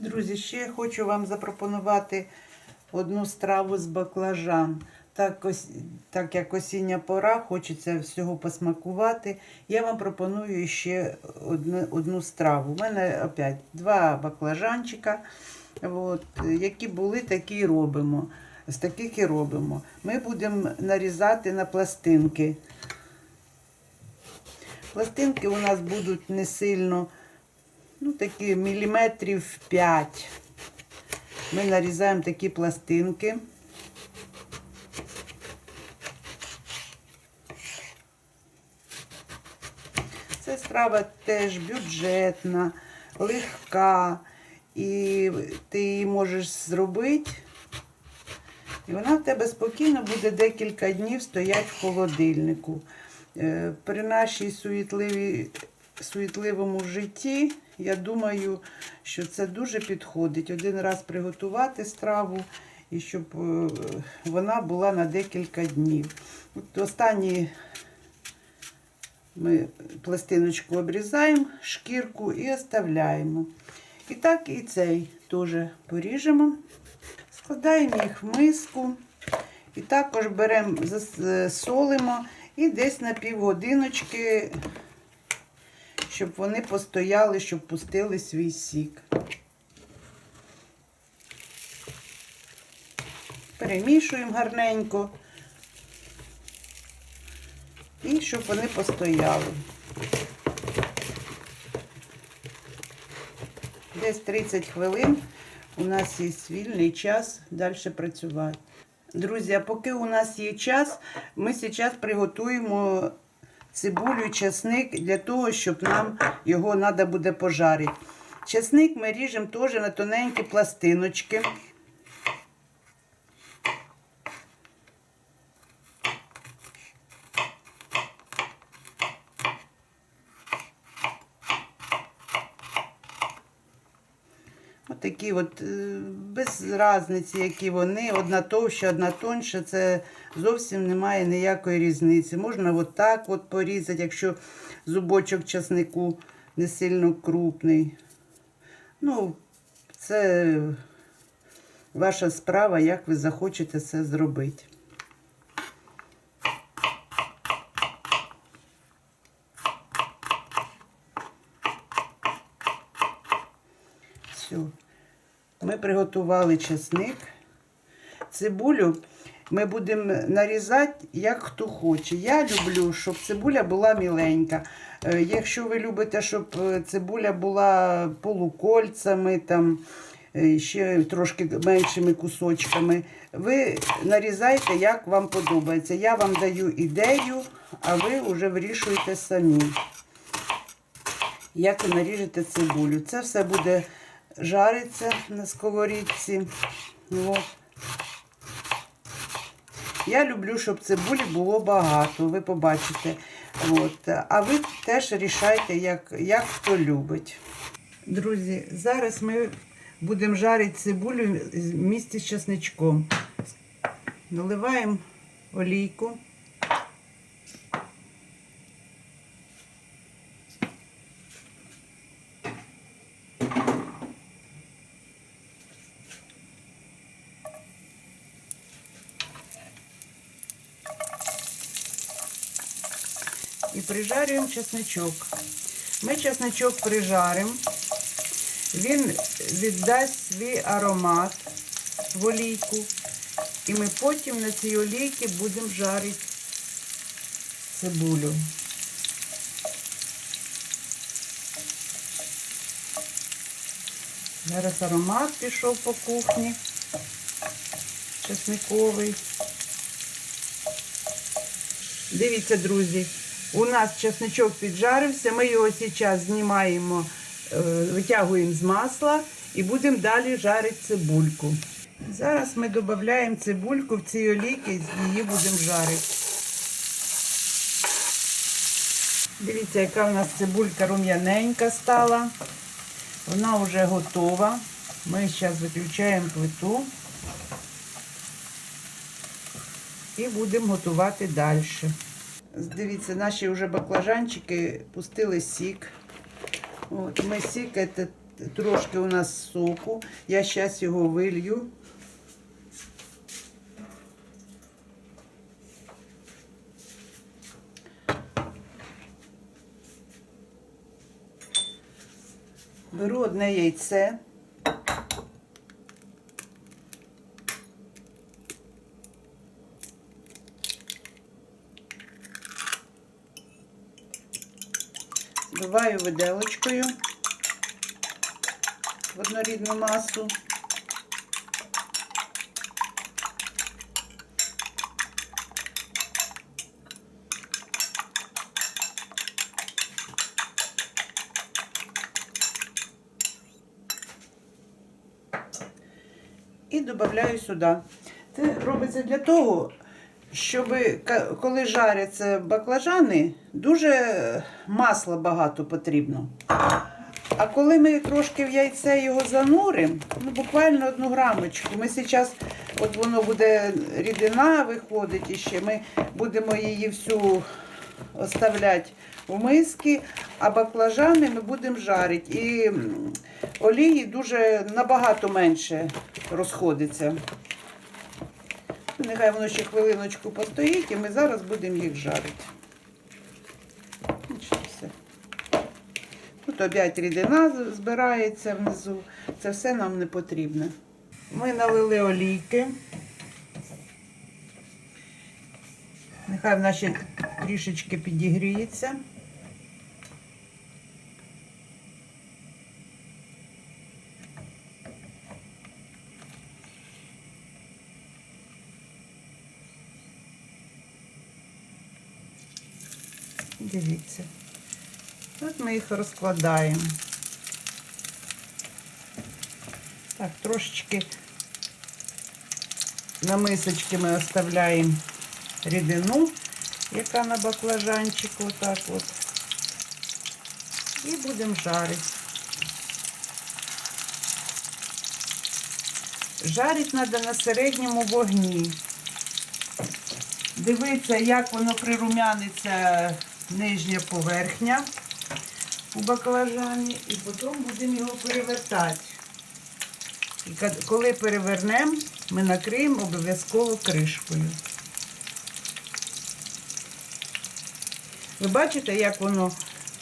Друзі, ще хочу вам запропонувати одну страву з баклажан. Так, ось, так як осіння пора, хочеться всього посмакувати. Я вам пропоную ще одну, одну страву. У мене опять два баклажанчика. От, які були, такі і робимо. З таких і робимо. Ми будемо нарізати на пластинки. Пластинки у нас будуть не сильно, ну такі міліметрів 5. Ми нарізаємо такі пластинки. Це страва теж бюджетна, легка, і ти її можеш зробити. І вона в тебе спокійно буде декілька днів стоять в холодильнику. Е, При нашій суетливій, суетливому житті, я думаю, що це дуже підходить. Один раз приготувати страву і щоб е, вона була на декілька днів. От останні ми пластиночку обрізаємо, шкірку і оставляємо. І так і цей теж поріжемо. Складаємо їх в миску. І також беремо, зас- солимо і десь на півгодиночки, щоб вони постояли, щоб пустили свій сік. Перемішуємо гарненько. І щоб вони постояли. Десь 30 хвилин у нас є вільний час далі працювати. Друзі, а поки у нас є час, ми зараз приготуємо цибулю чесник для того, щоб нам його треба буде пожарити. Часник ми ріжемо теж на тоненькі пластиночки. Отакі от, е, без різниці, які вони, одна товща, одна тоньша, це зовсім немає ніякої різниці. Можна от так от порізати, якщо зубочок часнику не сильно крупний. Ну, це ваша справа, як ви захочете це зробити. Все. Ми приготували чесник. Цибулю ми будемо нарізати, як хто хоче. Я люблю, щоб цибуля була міленька. Е, Якщо ви любите, щоб е, цибуля була полукольцями, там, е, ще трошки меншими кусочками, ви нарізайте, як вам подобається. Я вам даю ідею, а ви вже вирішуєте самі, як ви наріжете цибулю. Це все буде жариться на сковорідці. От. Я люблю, щоб цибулі було багато, ви побачите. От. А ви теж рішайте, як, як хто любить. Друзі, зараз ми будемо жарити цибулю в місті з чесничком. Наливаємо олійку. Прижарюємо чесничок. Ми чесничок прижаримо, він віддасть свій аромат в олійку. І ми потім на цій олійці будемо жарити цибулю. Зараз аромат пішов по кухні, чесниковий. Дивіться, друзі, у нас чесничок піджарився, ми його зараз знімаємо, е, витягуємо з масла і будемо далі жарити цибульку. Зараз ми додаємо цибульку в цій олійки і її будемо жарити. Дивіться, яка у нас цибулька рум'яненька стала. Вона вже готова. Ми зараз виключаємо плиту і будемо готувати далі. Дивіться, наші вже баклажанчики пустили сік. От, ми сік этот трошки у нас соку. Я зараз його вилью. Беру одне яйце. Збиваю виделочкою в однорідну масу. І додаю сюди. Це робиться для того, щоб коли жаряться баклажани, дуже масла багато потрібно. А коли ми трошки в яйце його зануримо, ну буквально одну грамочку, ми зараз, от воно буде рідина виходить іще, ми будемо її всю оставляти в миски, а баклажани ми будемо жарити. І олії дуже набагато менше розходиться. Нехай воно ще хвилиночку постоїть, і ми зараз будемо їх жарити. Тут опять рідина збирається внизу. Це все нам не потрібно. Ми налили олійки. Нехай ще трішечки підігріється. Дивіться. От ми їх розкладаємо. Так, трошечки на мисочки ми оставляємо рідину, яка на баклажанчику, отак от. І будемо жарити. Жарити треба на середньому вогні. Дивитися, як воно прирумяниться нижня поверхня у баклажані, і потім будемо його перевертати. І коли перевернемо, ми накриємо обов'язково кришкою. Ви бачите, як воно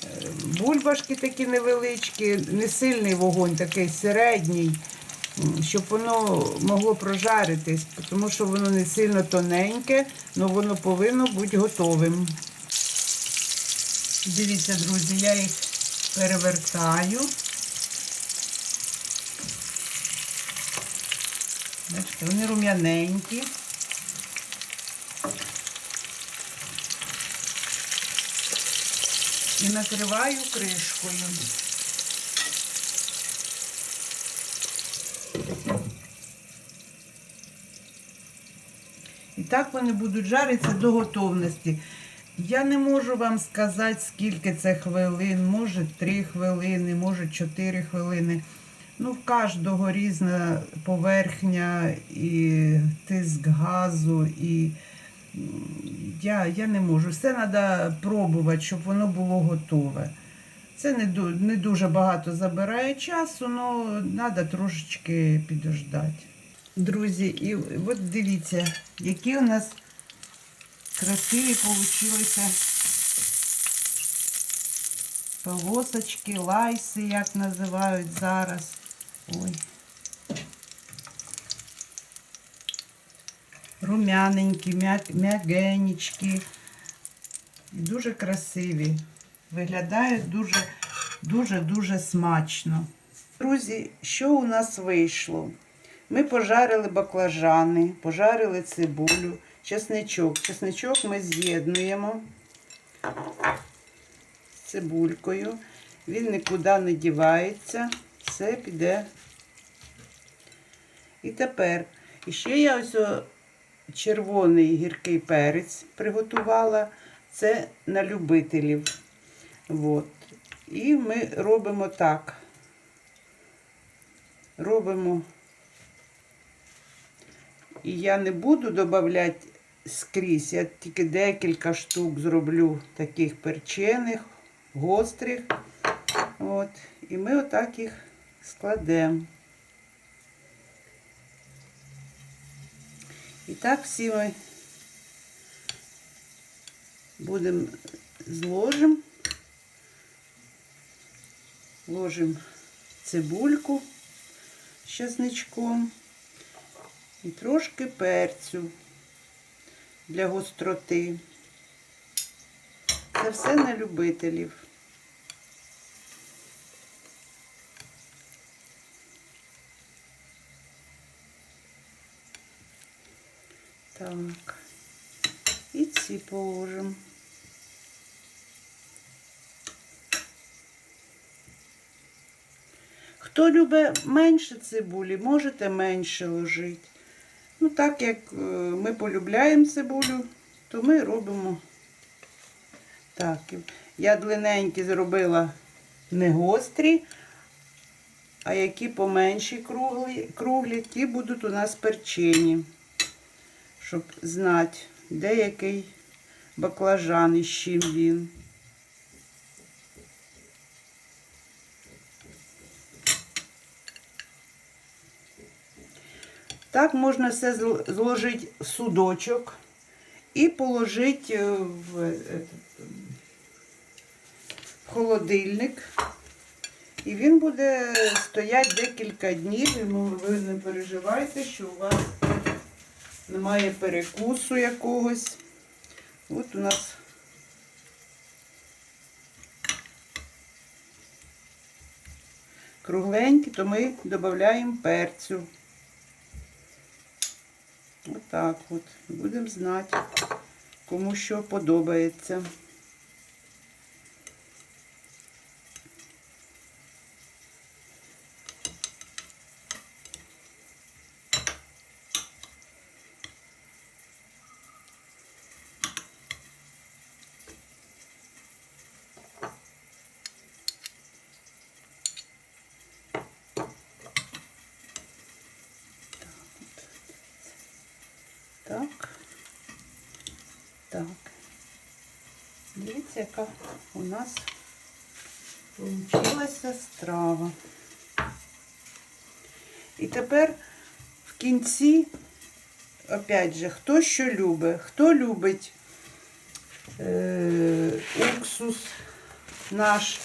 е, бульбашки такі невеличкі, не сильний вогонь, такий середній, щоб воно могло прожаритись, тому що воно не сильно тоненьке, але воно повинно бути готовим. Дивіться, друзі, я їх перевертаю. Бачите, вони рум'яненькі. І накриваю кришкою. І так вони будуть жаритися до готовності. Я не можу вам сказати, скільки це хвилин, може 3 хвилини, може 4 хвилини. Ну, в кожного різна поверхня і тиск газу, і я, я не можу. Все треба пробувати, щоб воно було готове. Це не, не дуже багато забирає часу, але треба трошечки підождати. Друзі, і от дивіться, які у нас красиві получилися полосочки, лайси, як називають зараз. Ой. Рум'яненькі, м'я- м'ягенечкі. І Дуже красиві. Виглядають дуже, дуже, дуже смачно. Друзі, що у нас вийшло? Ми пожарили баклажани, пожарили цибулю, чесничок. Чесничок ми з'єднуємо з цибулькою. Він нікуди не дівається. Все піде. І тепер, ще я ось червоний гіркий перець приготувала. Це на любителів. От. І ми робимо так. Робимо. І я не буду додавати скрізь, я тільки декілька штук зроблю таких перчених, гострих. От. І ми отак їх складемо. І так всі ми будемо зложимо, ложимо цибульку з чесничком і трошки перцю для гостроти. Це все на любителів. Так. І ці положимо. Хто любить менше цибулі, можете менше ложити. Ну, так як е, ми полюбляємо цибулю, то ми робимо так. Я длинненькі зробила не гострі, а які поменші круглі, круглі, ті будуть у нас перчені, щоб знати, де який баклажан і з чим він. Так можна все зложити в судочок і положити е, в, холодильник. І він буде стояти декілька днів. І ви не переживайте, що у вас немає перекусу якогось. От у нас кругленькі, то ми додаємо перцю. Отак от. Будемо знати, кому що подобається. Так. Так. Дивіться, яка у нас вийшла страва. І тепер в кінці, опять же, хто що любить, хто любить е, уксус наш,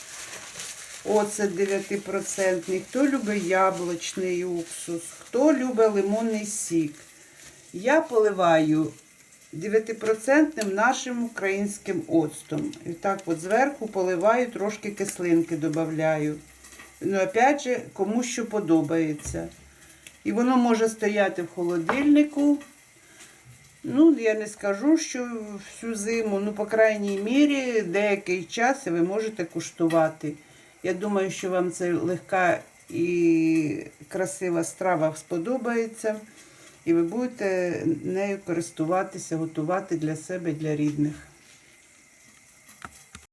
оцет 9%, хто любить яблучний уксус, хто любить лимонний сік. Я поливаю 9% нашим українським оцтом. І так от зверху поливаю, трошки кислинки додаю. Ну, опять же, кому що подобається. І воно може стояти в холодильнику. Ну, я не скажу, що всю зиму, ну, по крайній мірі, деякий час ви можете куштувати. Я думаю, що вам це легка і красива страва сподобається. І ви будете нею користуватися, готувати для себе, для рідних.